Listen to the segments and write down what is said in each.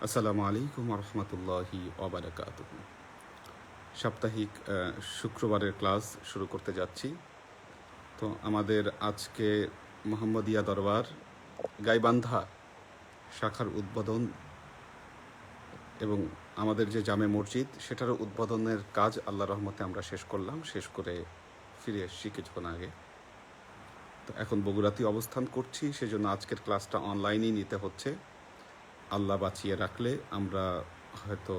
আসসালামু আলাইকুম সাপ্তাহিক শুক্রবারের ক্লাস শুরু করতে যাচ্ছি। তো আমাদের আজকে মোহাম্মদিয়া দরবার, গাইবান্ধা শাখার উদ্বোধন এবং আমাদের যে জামে মসজিদ, সেটারও উদ্বোধনের কাজ আল্লাহ রহমতে আমরা শেষ করলাম। শেষ করে ফিরে এসেছি কিছুক্ষণ আগে। এখন বগুড়াতেই অবস্থান করছি, সেজন্য আজকের ক্লাসটা অনলাইনেই নিতে হচ্ছে। আল্লাহ বাঁচিয়ে রাখলে আমরা হয়তো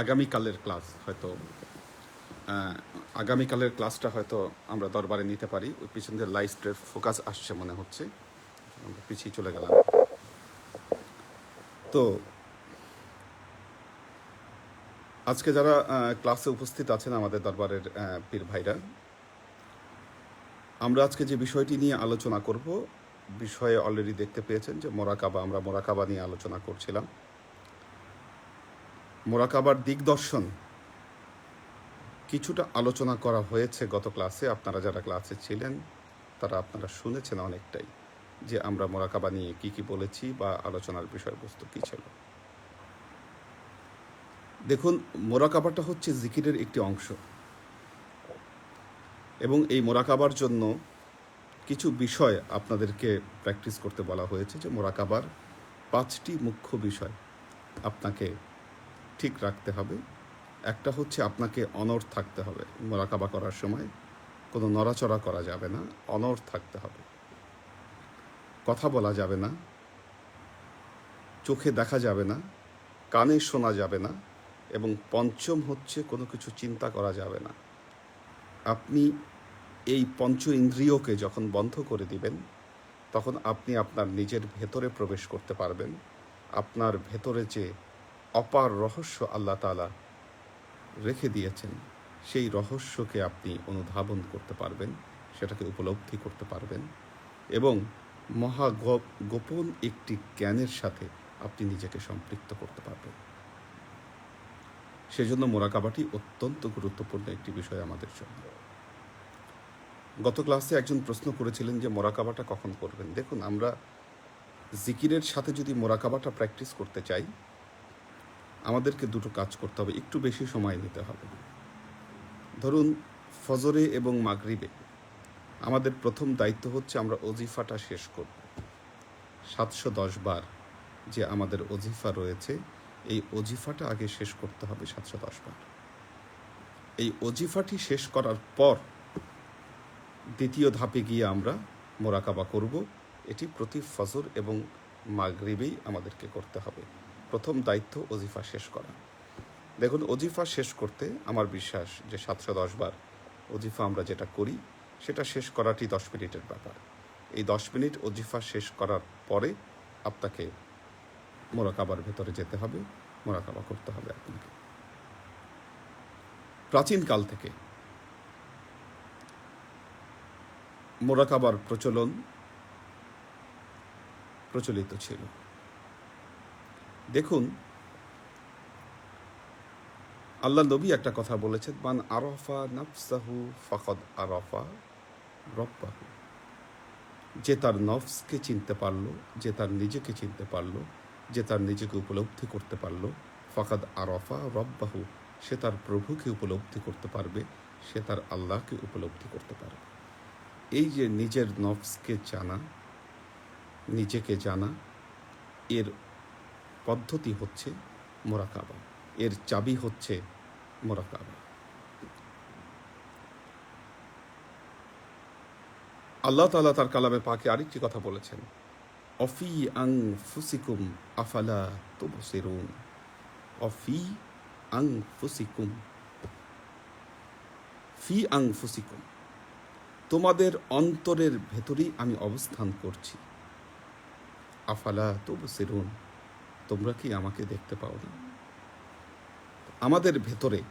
আগামীকালের ক্লাস হয়তো আগামীকালের ক্লাসটা হয়তো আমরা দরবারে নিতে পারি। ওই পিছন দিয়ে লাইস্টের ফোকাস আসছে মনে হচ্ছে। আমরা পিছিয়ে চলে গেলাম। তো আজকে যারা ক্লাসে উপস্থিত আছেন আমাদের দরবারের পীর ভাইরা আমরা আজকে যে বিষয়টি নিয়ে আলোচনা করব, বিষয়ে অলরেডি দেখতে পেয়েছেন যে মোরাকাবা, আমরা মোরাকাবা নিয়ে আলোচনা করছিলাম। মোরাকাবার দিগদর্শন কিছুটা আলোচনা করা হয়েছে গত ক্লাসে। আপনারা যারা ক্লাসে ছিলেন, তারা আপনারা শুনেছেন অনেকটাই যে আমরা মোরাকাবা নিয়ে কি কি বলেছি বা আলোচনার বিষয়বস্তু কী ছিল। দেখুন, মোরাকাবাটা হচ্ছে জিকিরের একটি অংশ। এবং এই মোরাকাবার জন্য কিছু বিষয় আপনাদেরকে প্র্যাকটিস করতে বলা হয়েছে যে মোরাকাবার পাঁচটি মুখ্য বিষয় আপনাকে ঠিক রাখতে হবে। একটা হচ্ছে আপনাকে অনড় থাকতে হবে। মোরাকাবা করার সময় কোনো নড়াচড়া করা যাবে না, অনড় থাকতে হবে। কথা বলা যাবে না, চোখে দেখা যাবে না, কানে শোনা যাবে না এবং পঞ্চম হচ্ছে কোনো কিছু চিন্তা করা যাবে না। আপনি এই পঞ্চ ইন্দ্রিয়কে যখন বন্ধ করে দিবেন, তখন আপনি আপনার নিজের ভেতরে প্রবেশ করতে পারবেন। আপনার ভেতরে যে অপার রহস্য আল্লাহ তালা রেখে দিয়েছেন, সেই রহস্যকে আপনি অনুধাবন করতে পারবেন, সেটাকে উপলব্ধি করতে পারবেন এবং মহা গোপন একটি জ্ঞানের সাথে আপনি নিজেকে সম্পৃক্ত করতে পারবেন। সেজন্য মোরাকাবাটি অত্যন্ত গুরুত্বপূর্ণ একটি বিষয় আমাদের জন্য। গত ক্লাসে একজন প্রশ্ন করেছিলেন যে মোরাকাবাটা কখন করবেন। দেখুন, আমরা জিকিরের সাথে যদি মোরাকাবাটা প্র্যাকটিস করতে চাই, আমাদেরকে দুটো কাজ করতে হবে, একটু বেশি সময় নিতে হবে। ধরুন, ফজরে এবং মাগরিবে আমাদের প্রথম দায়িত্ব হচ্ছে আমরা অজিফাটা শেষ করব। সাতশো দশ বার যে আমাদের অজিফা রয়েছে, এই অজিফাটা আগে শেষ করতে হবে সাতশো দশ বার। এই অজিফাটি শেষ করার পর দ্বিতীয় ধাপে গিয়ে আমরা মোরাকাবা করব। এটি প্রতি ফজর এবং মাগরিবেই আমাদেরকে করতে হবে। প্রথম দায়িত্ব অজিফা শেষ করা। দেখুন অজিফা শেষ করতে আমার বিশ্বাস যে সাতশো দশ বার অজিফা আমরা যেটা করি, সেটা শেষ করাটি দশ মিনিটের ব্যাপার। এই দশ মিনিট অজিফা শেষ করার পরে আপনাকে মোরাকাবার ভেতরে যেতে হবে, মোরাকাবা করতে হবে আপনাকে। প্রাচীনকাল থেকে মোরাকাবার প্রচলন প্রচলিত ছিল। দেখুন, আল্লাহ নবী একটা কথা বলেছেন, মান আরফা নফসাহু ফকদ আরফা রব্বাহু। যে তার নফসকে চিনতে পারল, যে তার নিজেকে চিনতে পারল, যে তার নিজেকে উপলব্ধি করতে পারল, ফাকাদ আরফা রব্বাহু, সে তার প্রভুকে উপলব্ধি করতে পারবে, সে তার আল্লাহকে উপলব্ধি করতে পারবে। এই যে নিজের নফসকে জানা, নিজেকে জানা, এর পদ্ধতি হচ্ছে মোরাকাবা এর চাবি হচ্ছে মোরাকাবা আল্লাহ তালা তার কালামে পাকে আরেকটি কথা বলেছেন। অফি আং ফুসিকুম আফালা তুবসিরুন। অফি আং ফুসিকুম ফি আং ফুসিকুম তোমাদের অন্তরের ভেতরেই আমি অবস্থান করছি। আফালা তুবসিরুন, তোমরা কি আমাকে দেখতে পাও না? আমাদের ভেতরে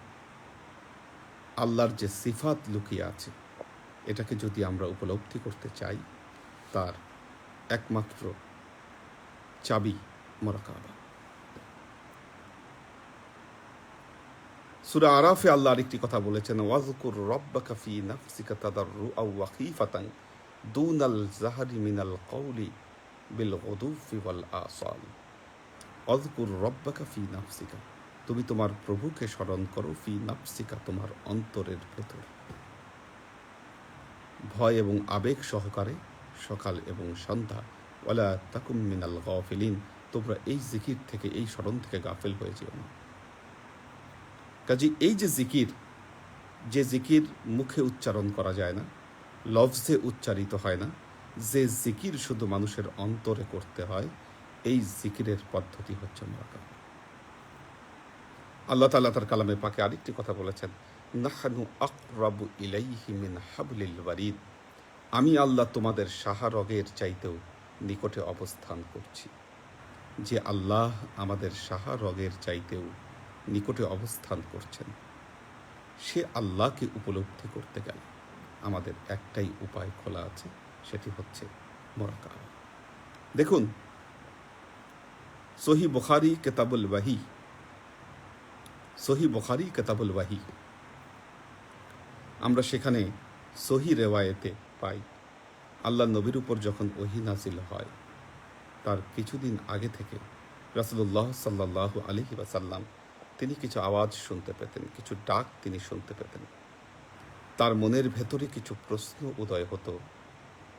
আল্লাহর যে সিফাত লুকিয়ে আছে, এটাকে যদি আমরা উপলব্ধি করতে চাই, তার একমাত্র চাবি মোরাকাবা সুরা আরাফে আল্লাহ আরেকটি কথা বলেছেন ওয়াজকুর রব্বাকা ফি নাফসিকা তাদাররুআ ওয়া খিফাতান দুনাল জাহারি মিনাল কওলি বিল গদুফি ওয়াল আসাল। অযকুর রব্বাকা ফি নাফসিকা, তুমি তোমার প্রভুকে স্মরণ করো ফি নাফসিকা তোমার অন্তরের ভেতর। ভয় এবং আবেগ সহকারে সকাল এবং সন্ধ্যা, ওয়ালা তাকুম মিনাল গাফিলিন, তোমরা এই জিকির থেকে, এই স্মরণ থেকে গাফেল হয়ে যেও না। কাজে এই যে জিকির যে জিকির মুখে উচ্চারণ করা যায় না, লফজে উচ্চারিত হয় না, যে জিকির শুধু মানুষের অন্তরে করতে হয়, এই জিকিরের পদ্ধতি হচ্ছে মোরাকাবা। আল্লাহ তাআলা তার কালামে পাকে আরেকটি কথা বলেছেন, নাহানু আকরাবু ইলাইহি মিন হাবলিল ওয়ারিদ। আমি আল্লাহ তোমাদের সাহারগের চাইতেও নিকটে অবস্থান করছি। যে আল্লাহ আমাদের সাহারগের চাইতেও নিকটে অবস্থান করছেন। সে আল্লাহকে উপলব্ধি করতে গেলে আমাদের একটাই উপায় খোলা আছে, সেটি হচ্ছে মোরাকাবা দেখুন, সহি বুখারি কেতাবুল ওয়াহি, সহি বুখারি কেতাবুল ওয়াহি, আমরা সেখানে সহি রেওয়ায়েতে পাই। আল্লাহ নবীর উপর যখন ওহি নাজিল হয়, তার কিছুদিন আগে থেকে রাসুল্লাহ সাল্লাহ আলহি ওয়াসাল্লাম তিনি কিছু আওয়াজ শুনতে পেতেন, কিছু ডাক তিনি শুনতে পেতেন। তার মনের ভেতরে কিছু প্রশ্ন উদয় হতো,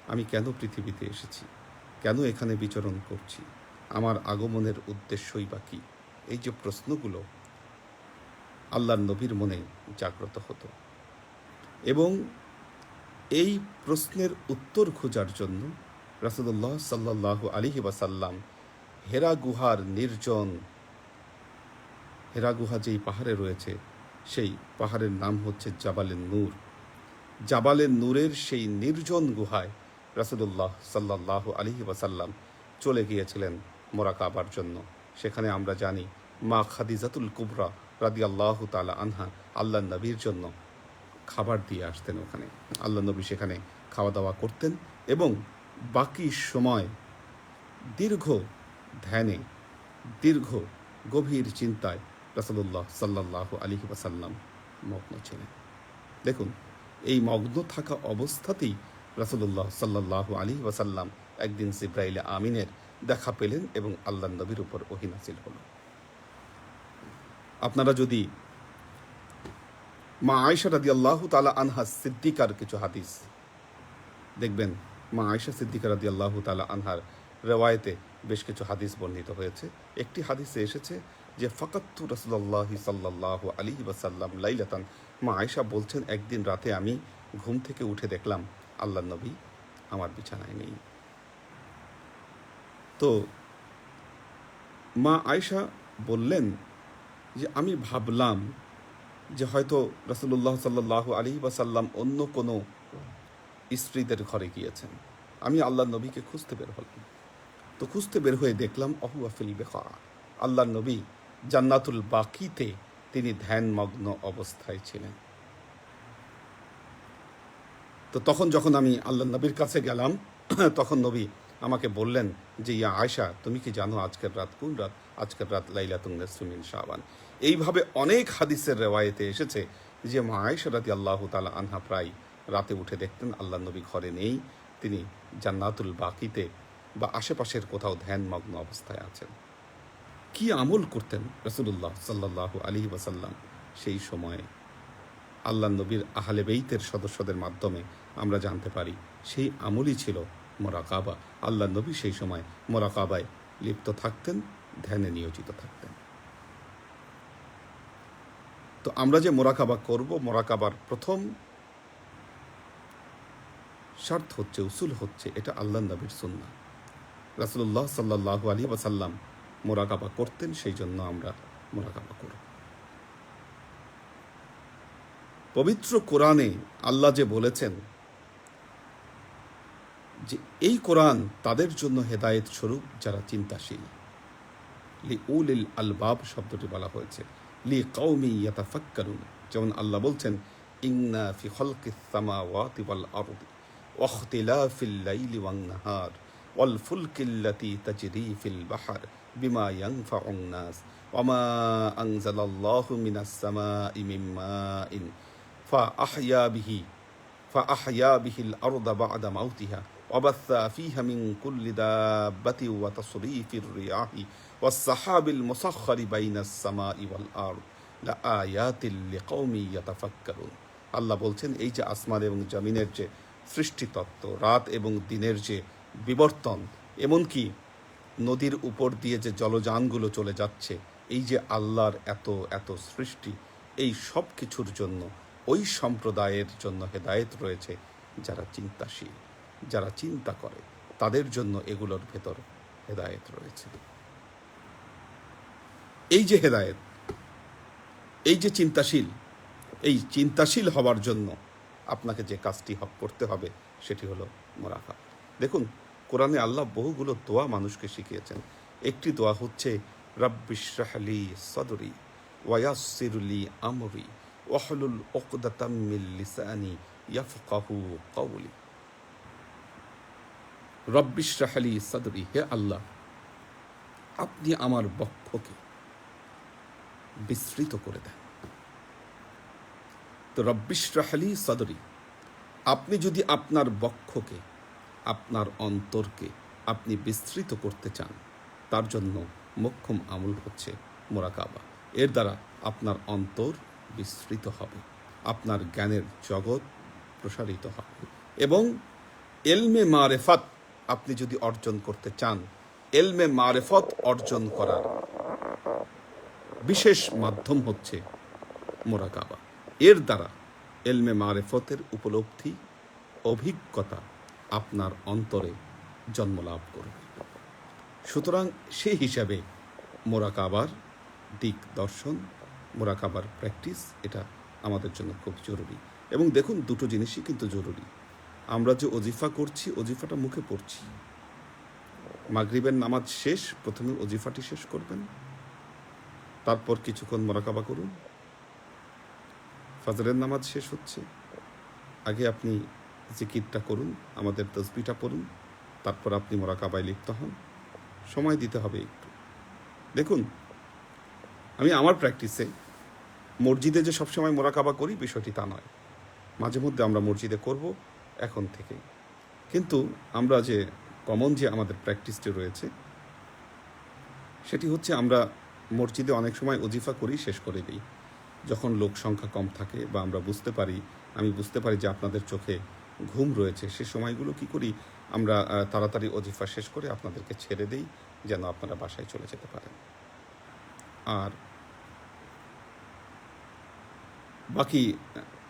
আমি কেন পৃথিবীতে এসেছি? কেন এখানে বিচরণ করছি? আমার আগমনের উদ্দেশ্যই বা কী? এই যে প্রশ্নগুলো আল্লাহর নবীর মনে জাগ্রত হতো। এবং এই প্রশ্নের উত্তর খোঁজার জন্য রাসুদুল্লাহ সাল্লাহ আলিহি ওয়াসাল্লাম হেরা গুহার নির্জন হেরা গুহা যেই পাহাড়ে রয়েছে। সেই পাহাড়ের নাম হচ্ছে জাবালের নূর। জাবালের নূরের সেই নির্জন গুহায় রাসুদুল্লাহ সাল্লাহ আলিহি ওয়াসাল্লাম চলে গিয়েছিলেন মোরাকাবার জন্য। সেখানে আমরা জানি মা খাদিজাতুল কুবরা রাদি আল্লাহ তালা আনহা আল্লাহ নবীর জন্য খাবার দিয়ে আসতেন ওখানে। আল্লাহ নবী সেখানে খাওয়া দাওয়া করতেন এবং বাকি সময় দীর্ঘ ধ্যানে, দীর্ঘ গভীর চিন্তায় রাসুল্লাহ সাল্লাহ আলিহি ওয়াসাল্লাম মগ্ন ছিলেন। দেখুন, এই মগ্ন থাকা অবস্থাতেই রাসুল্লাহ সাল্লাহ আলী ওয়াসাল্লাম একদিন সিব্রাইল আমিনের দেখা পেলেন এবং আল্লাহ নবীর উপর ওহিনাসিল হল। আপনারা যদি মা আয়সা রাদি আল্লাহ তালা আনহা সিদ্দিকার কিছু হাদিস দেখবেন, মা আয়সা সিদ্দিকা রাদি আল্লাহ তালা আনহার রেওয়ায়তে বেশ কিছু হাদিস বর্ণিত হয়েছে। একটি হাদিসে এসেছে যে ফকাত্তু রসুল্লাহ সাল্লাহ আলী ওয়াসাল্লাম লাইলাতান, মা আয়সা বলছেন, একদিন রাতে আমি ঘুম থেকে উঠে দেখলাম আল্লাহ নবী আমার বিছানায় নেই। তো মা আয়সা বললেন যে, আমি ভাবলাম যে হয়তো রসুল্লাহ সাল্লাহ আলী ওয়াসাল্লাম অন্য কোনো স্ত্রীদের ঘরে গিয়েছেন। আমি আল্লাহ নবীকে খুঁজতে বের হলাম। তো খুঁজতে বের হয়ে দেখলাম অহু আফিল বেখা আল্লাহ নবী জান্নাতুল বাকিতে তিনি ধ্যানমগ্ন অবস্থায় ছিলেন। তো তখন যখন আমি আল্লাহ নবীর কাছে গেলাম, তখন নবী আমাকে বললেন যে, ইয়া আয়সা তুমি কি জানো আজকের রাত কোন রাত? আজকের রাত লাইলাতুন সুমিন শাহবান এইভাবে অনেক হাদিসের রেওয়ায়েতে এসেছে যে, মা আয়সা রাতি আল্লাহ তালা আনহা প্রায় রাতে উঠে দেখতেন আল্লাহ নবী ঘরে নেই, তিনি জান্নাতুল বাকিতে বা আশেপাশের কোথাও ধ্যানমগ্ন অবস্থায় আছেন। কি আমল করতেন রসুল্লাহ সাল্লাহ আলী ওয়াসাল্লাম? সেই সময়ে আল্লাহ নবীর আহলে বেইতের সদস্যদের মাধ্যমে আমরা জানতে পারি, সেই আমলই ছিল মোরাকাবা। আল্লাহ নবী সেই সময় মোরাকাবায় লিপ্ত থাকতেন, ধ্যানে নিয়োজিত থাকতেন। তো আমরা যে মোরাকাবা করব, মোরাকাবার প্রথম স্বার্থ হচ্ছে, উসুল হচ্ছে, এটা আল্লাহ নবীর সুন্না রাসুল্লাহ সাল্লাহ আলী ওয়াসাল্লাম মোরাকাবা করতেন, সেই জন্য আমরা মোরাকাবা করব পবিত্র কোরআনে আল্লাহ যে বলেছেন যে, এই কোরআন তাদের জন্য হেদায়েত স্বরূপ যারা চিন্তাশীল। লি উল ইল আলবাব শব্দটি বলা হয়েছে। লি কৌমি ইয়াতাফাক্কারুন। যেমন আল্লাহ বলছেন, ইন্না ফি খলকি সামাওয়াতি ওয়াল আরদি, ওয়াখতিলাফিল লাইলি ওয়ান নাহার, ওয়াল ফুলকিল্লাতি তাজরি ফিল বাহার। بما ينفع الناس وما أنزل الله من السماء من ماء فأحيا به فأحيا به الأرض بعد موتها وبث فيها من كل دابة وتصريف الرياح والسحاب المسخر بين السماء والأرض لآيات لقوم يتفكرون আল্লাহ বলছেন এই যে আসমান এবং জমিনের যে সৃষ্টিতত্ত্ব রাত এবং দিনের যে বিবর্তন এমনকি নদীর উপর দিয়ে যে জলযানগুলো চলে যাচ্ছে, এই যে আল্লাহর এত এত সৃষ্টি, এই সব কিছুর জন্য, ওই সম্প্রদায়ের জন্য হেদায়েত রয়েছে যারা চিন্তাশীল, যারা চিন্তা করে। তাদের জন্য এগুলোর ভেতর হেদায়েত রয়েছে। এই যে হেদায়েত, এই যে চিন্তাশীল, এই চিন্তাশীল হওয়ার জন্য আপনাকে যে কাজটি করতে হবে, সেটি হলো মোরাফা দেখুন কোরআনে আল্লাহ বহুগুলো দোয়া মানুষকে শিখিয়েছেন। একটি দোয়া হচ্ছে রব্বিশরাহলি সদরি ওয়াসিরুলি আমরি ওয়াহলুল ওকদাতাম মিন লিসানি ইয়াফকাহু কওলি। রব্বিশরাহলি সদরি, হে আল্লাহ, আপনি আমার বক্ষকে বিস্তৃত করে দেন। তো রব্বিশরাহলি সদরি, আপনি যদি আপনার বক্ষকে আপনার অন্তরকে আপনি বিস্তৃত করতে চান, তার জন্য মোক্ষম আমল হচ্ছে মোরাকাবা এর দ্বারা আপনার অন্তর বিস্তৃত হবে, আপনার জ্ঞানের জগৎ প্রসারিত হবে এবং এলমে মারেফাত আপনি যদি অর্জন করতে চান, এলমে মারেফত অর্জন করার বিশেষ মাধ্যম হচ্ছে মোরাকাবা এর দ্বারা এলমে মারেফতের উপলব্ধি, অভিজ্ঞতা আপনার অন্তরে জন্মলাভ করবে সুতরাং সেই হিসাবে মোরাকাবার দিক দর্শন, মোরাকাবার প্র্যাকটিস, এটা আমাদের জন্য খুব জরুরি। এবং দেখুন, দুটো জিনিসই কিন্তু জরুরি। আমরা যে অজিফা করছি অজিফাটা মুখে পড়ছি। মাগরিবের নামাজ শেষ, প্রথমে অজিফাটি শেষ করবেন। তারপর কিছুক্ষণ মোরাকাবা করুন। ফজরের নামাজ শেষ হচ্ছে। আগে আপনি জিকিরটা করুন, আমাদের তসবিটা পড়ুন, তারপর আপনি মোরাকাবায় লিপ্ত হন। সময় দিতে হবে একটু। দেখুন, আমি আমার প্র্যাকটিসে মসজিদে যে সবসময় মোরাকাবা করি, বিষয়টি তা নয়। মাঝে মধ্যে আমরা মসজিদে করব, এখন থেকে কিন্তু আমরা যে কমন যে আমাদের প্র্যাকটিসটি রয়েছে, সেটি হচ্ছে আমরা মসজিদে অনেক সময় অজিফা করি, শেষ করে দিই। যখন লোক সংখ্যা কম থাকে বা আমরা বুঝতে পারি, আমি বুঝতে পারি যে আপনাদের চোখে ঘুম রয়েছে, সে সময়গুলো কি করি আমরা তাড়াতাড়ি অজিফা শেষ করে আপনাদেরকে ছেড়ে দেই, যেন আপনারা বাসায় চলে যেতে পারেন। আর বাকি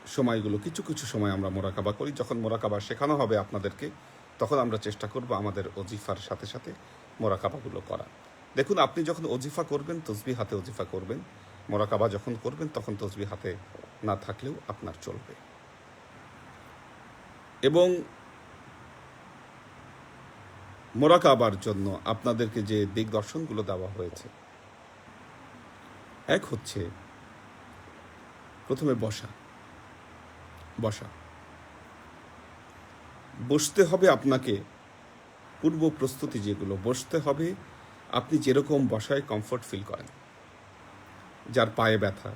সময়গুলো, কিছু কিছু সময় আমরা মোরাকাবা করি। যখন মোরাকাবা শেখানো হবে আপনাদেরকে, তখন আমরা চেষ্টা করব আমাদের অজিফার সাথে সাথে মোরাকাবাগুলো করা দেখুন, আপনি যখন অজিফা করবেন তসবি হাতে অজিফা করবেন, মোরাকাবা যখন করবেন, তখন তসবি হাতে না থাকলেও আপনার চলবে। এবং মোরাকাবার জন্য আপনাদেরকে যে দিগদর্শনগুলো দেওয়া হয়েছে, এক হচ্ছে প্রথমে বসা। বসা। বসতে হবে আপনাকে পূর্ব প্রস্তুতি যেগুলো, বসতে হবে আপনি যেরকম বসায় কমফর্ট ফিল করেন। যার পায়ে ব্যথা।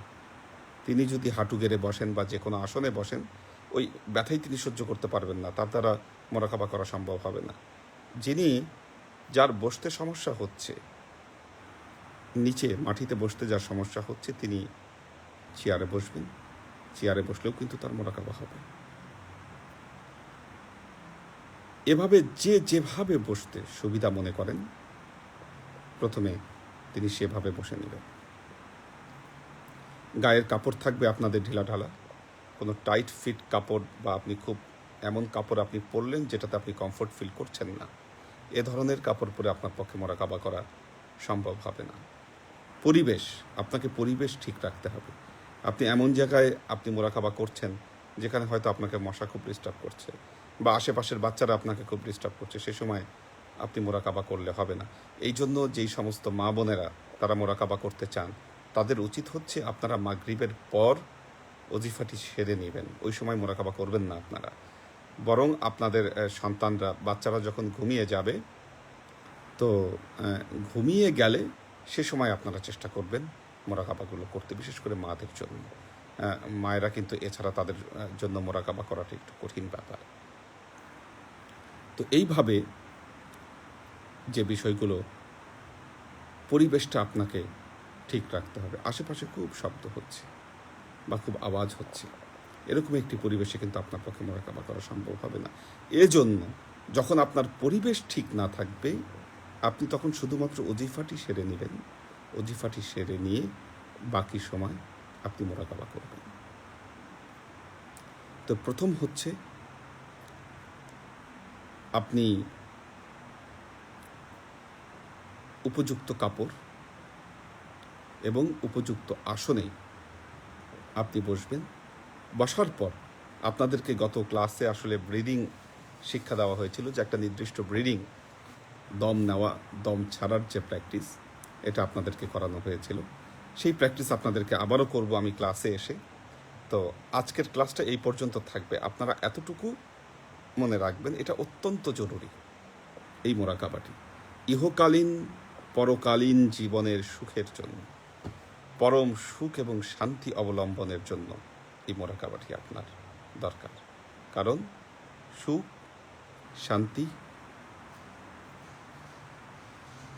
তিনি যদি হাঁটু গেড়ে বসেন বা যে কোনো আসনে বসেন ওই ব্যথাই তিনি সহ্য করতে পারবেন না, তার দ্বারা মোরাকাবা করা সম্ভব হবে না। যিনি যার বসতে সমস্যা হচ্ছে, নিচে মাটিতে বসতে যার সমস্যা হচ্ছে, তিনি চেয়ারে বসবেন, চেয়ারে বসলেও কিন্তু তার মোরাকাবা হবে। এভাবে যে যেভাবে বসতে সুবিধা মনে করেন, প্রথমে তিনি সেভাবে বসে নেবেন। গায়ের কাপড় থাকবে আপনাদের ঢিলা ঢালা কোনো টাইট ফিট কাপড় বা আপনি খুব এমন কাপড় আপনি পরলেন যেটাতে আপনি কমফোর্ট ফিল করছেন না। এ ধরনের কাপড় পরে আপনার পক্ষে মোরাকাবা করা সম্ভব হবে না। পরিবেশ, আপনাকে পরিবেশ ঠিক রাখতে হবে। আপনি এমন জায়গায় আপনি মোরাকাবা করছেন যেখানে হয়তো আপনাকে মশা খুব ডিস্টার্ব করছে বা আশেপাশের বাচ্চারা আপনাকে খুব ডিস্টার্ব করছে, সে সময় আপনি মোরাকাবা করলে হবে না। এই জন্য যেই সমস্ত মা বোনেরা তারা মোরাকাবা করতে চান, তাদের উচিত হচ্ছে আপনারা মাগরিবের পর অজিফাটি সেরে নেবেন। ওই সময় মোরাকাবা করবেন না আপনারা। বরং আপনাদের সন্তানরা, বাচ্চারা যখন ঘুমিয়ে যাবে, তো ঘুমিয়ে গেলে সে সময় আপনারা চেষ্টা করবেন মোরাকাবাগুলো করতে, বিশেষ করে মাদের জন্য। মায়েরা কিন্তু এছাড়া তাদের জন্য মোরাকাবা করাটা একটু কঠিন ব্যাপার। তো এইভাবে যে বিষয়গুলো, পরিবেশটা আপনাকে ঠিক রাখতে হবে। আশেপাশে খুব শব্দ হচ্ছে। বা খুব আওয়াজ হচ্ছে। এরকম একটি পরিবেশে কিন্তু আপনার পক্ষে মোরাকাবা করা সম্ভব হবে না। এজন্য যখন আপনার পরিবেশ ঠিক না থাকবে, আপনি তখন শুধুমাত্র অজিফাটি সেরে নেবেন। অজিফাটি সেরে নিয়ে বাকি সময় আপনি মোরাকাবা করবেন। তো প্রথম হচ্ছে আপনি উপযুক্ত কাপড় এবং উপযুক্ত আসনে আপনি বসবেন। বসার পর আপনাদেরকে গত ক্লাসে আসলে ব্রিদিং শিক্ষা দেওয়া হয়েছিল যে একটা নির্দিষ্ট ব্রিদিং দম নেওয়া, দম ছাড়ার যে প্র্যাকটিস, এটা আপনাদেরকে করানো হয়েছিল। সেই প্র্যাকটিস আপনাদেরকে আবারও করব আমি ক্লাসে এসে। তো আজকের ক্লাসটা এই পর্যন্ত থাকবে। আপনারা এতটুকু মনে রাখবেন, এটা অত্যন্ত জরুরি, এই মোরাকাবাটি। ইহকালীন, পরকালীন জীবনের সুখের জন্য। পরম সুখ এবং শান্তি অবলম্বনের জন্য এই মোরাকাবাটি আপনার দরকার। কারণ সুখ, শান্তি,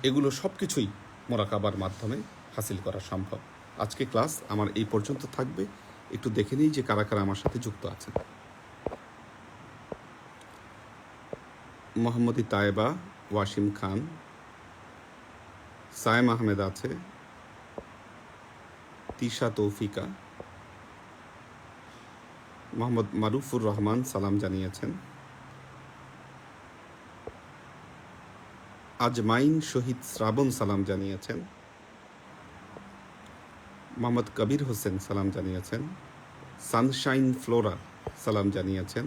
এগুলো সব কিছুই মোরাকাবার মাধ্যমে হাসিল করা সম্ভব। আজকে ক্লাস আমার এই পর্যন্ত থাকবে। একটু দেখে নিই যে কারা কারা আমার সাথে যুক্ত আছেন। মোহাম্মদী তায়েবা, ওয়াসিম খান, সায়েম আহমেদ আছে তিশা তৌফিকা। মোহাম্মদ মারুফুর রহমান সালাম জানিয়েছেন। আজমাইন শহীদ শ্রাবণ সালাম জানিয়েছেন। মোহাম্মদ কবির হোসেন সালাম জানিয়েছেন। সানশাইন ফ্লোরা সালাম জানিয়েছেন।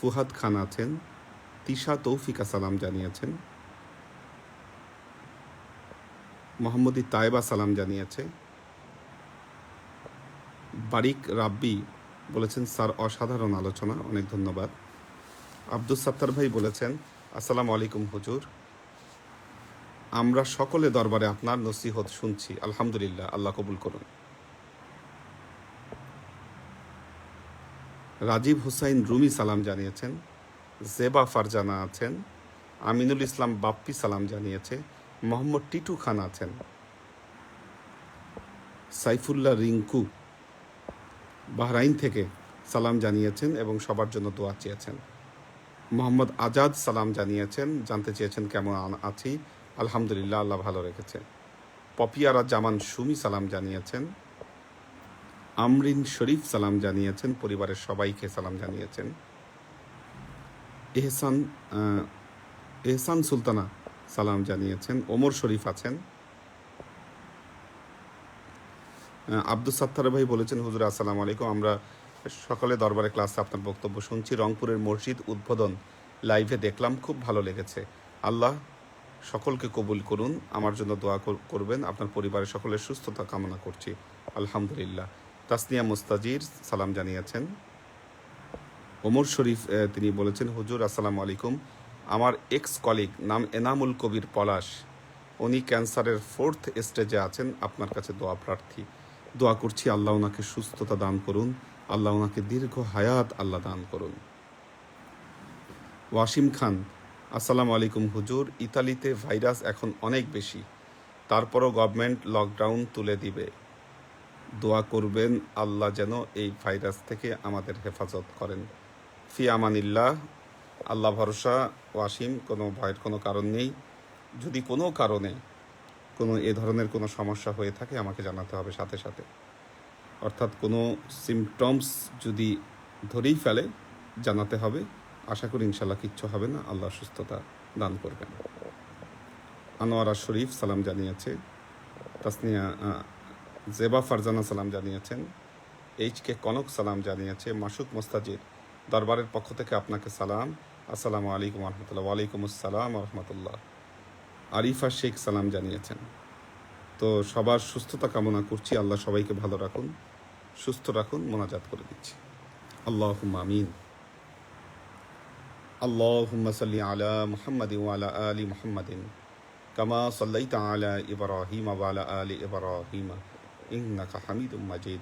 ফুহাদ খান আছেন। তিশা তৌফিকা সালাম জানিয়েছেন। মোহাম্মদী তায়েবা সালাম জানিয়েছে। বারিক রাব্বি বলেছেন, স্যার, অসাধারণ আলোচনা, অনেক ধন্যবাদ। আব্দুল সাত্তার ভাই বলেছেন, আসসালামু আলাইকুম হুজুর। আমরা সকলে দরবারে আপনার নসিহত শুনছি। আলহামদুলিল্লাহ, আল্লাহ কবুল করুন। রাজীব হুসাইন রুমি সালাম জানিয়েছেন, জেবা ফারজানা আছেন। আমিনুল ইসলাম বাপ্পি সালাম জানিয়েছে মোহাম্মদ টিটু খান আছেন। সাইফুল্লাহ রিঙ্কু বাহরাইন থেকে সালাম জানিয়েছেন এবং সবার জন্য দোয়া চেয়েছেন। মোহাম্মদ আজাদ সালাম জানিয়েছেন, জানতে চেয়েছেন কেমন আছি। আলহামদুলিল্লাহ, আল্লাহ ভালো রেখেছে। পপিয়ারা জামান সুমি সালাম জানিয়েছেন। আমরিন শরীফ সালাম জানিয়েছেন, পরিবারের সবাইকে সালাম জানিয়েছেন। এহসান এহসান সুলতানা সালাম জানিয়েছেন। ওমর শরীফ আছেন। আব্দুল সাত্তার ভাই বলেছেন, হুজুর, আসসালাম আলাইকুম। আমরা সকালে দরবারে ক্লাসে আপনার বক্তব্য শুনছি। রংপুরের মসজিদ উদ্বোধন লাইভে দেখলাম। খুব ভালো লেগেছে। আল্লাহ সকলকে কবুল করুন। আমার জন্য দোয়া কর- করবেন। আপনার পরিবারের সকলের সুস্থতা কামনা করছি। আলহামদুলিল্লাহ। তাসনিয়া মুস্তাজির সালাম জানিয়েছেন। ওমর শরীফ তিনি বলেছেন, হুজুর, আসসালামু আলাইকুম। আমার এক্স কলিগ নাম এনামুল কবির পলাশ। উনি ক্যান্সারের ফোর্থ স্টেজে আছেন। আপনার কাছে দোয়া প্রার্থী। দোয়া করছি, আল্লাহ ওনাকে সুস্থতা দান করুন। আল্লাহ ওনাকে দীর্ঘ হায়াত আল্লাহ দান করুন। ওয়াসিম খান, আসসালামু আলাইকুম হুজুর। ইতালিতে ভাইরাস এখন অনেক বেশি। তারপরও গভর্নমেন্ট লকডাউন তুলে দিবে। দোয়া করবেন, আল্লাহ যেন এই ভাইরাস থেকে আমাদের হেফাজত করেন। ফি আমানিল্লাহ আল্লাহ ভরসা ওয়াসিম কোনো ভয়ের কোনো কারণ নেই। যদি কোনো কারণে কোনো এ ধরনের কোনো সমস্যা হয়ে থাকে, আমাকে জানাতে হবে সাথে সাথে। অর্থাৎ কোনো সিমটমস যদি ধরেই ফেলে, জানাতে হবে। আশা করি ইনশাল্লাহ কিচ্ছু হবে না। আল্লাহ সুস্থতা দান করবেন। আনোয়ারা শরীফ সালাম জানিয়েছে। তাসনিয়া জেবা ফারজানা সালাম জানিয়েছেন। এইচ কে কনক সালাম জানিয়েছে। মাসুক মোস্তাজির দরবারের পক্ষ থেকে আপনাকে সালাম আসসালামু আলাইকুম রহমতুল্লাহ ওয়ালাইকুম আসসালাম রহমতুল্লাহ আরিফা শেখ সালাম জানিয়েছেন তো সবার সুস্থতা কামনা করছি আল্লাহ সবাইকে ভালো রাখুন সুস্থ রাখুন মোনাজাত করে দিচ্ছি আল্লাহ আমিন اللهم صل على محمد وعلى آل محمد كما صليت على إبراهيم وعلى آل إبراهيم إنك حميد مجيد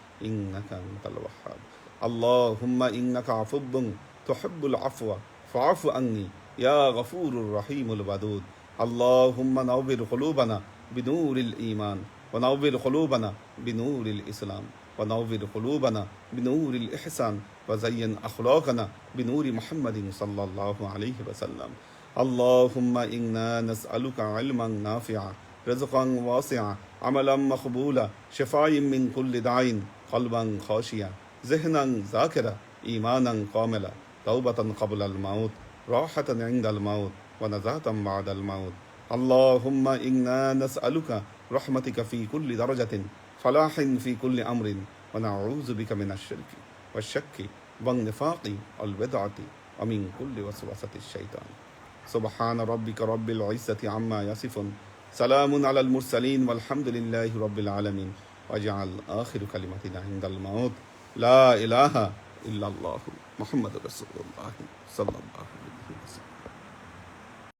إنك أنت الوهاب. اللهم إنك عفو تحب العفو فاعف عني يا غفور الرحيم الودود. اللهم نور قلوبنا بنور الإيمان ونور قلوبنا بنور الإسلام ونور قلوبنا بنور الإحسان وزين أخلاقنا بنور محمد صلى الله عليه وسلم. اللهم إنا نسألك علما نافعا رزقا واسعا عملا مقبولا شفاء من كل داع قلبا خاشيا ذهنا ذاكرا إيمانا كاملا توبة قبل الموت راحة عند الموت ونزاة بعد الموت. اللهم إنا نسألك رحمتك في كل درجة فلاح في كل أمر ونعوذ بك من الشرك والشك والنفاق والبدعة ومن كل وسوسة الشيطان. سبحان ربك رب العزة عما يصفون. سلام على المرسلين والحمد لله رب العالمين. واجعل آخر كلمتنا عند الموت. لا إله إلا الله محمد رسول الله صلى الله عليه وسلم.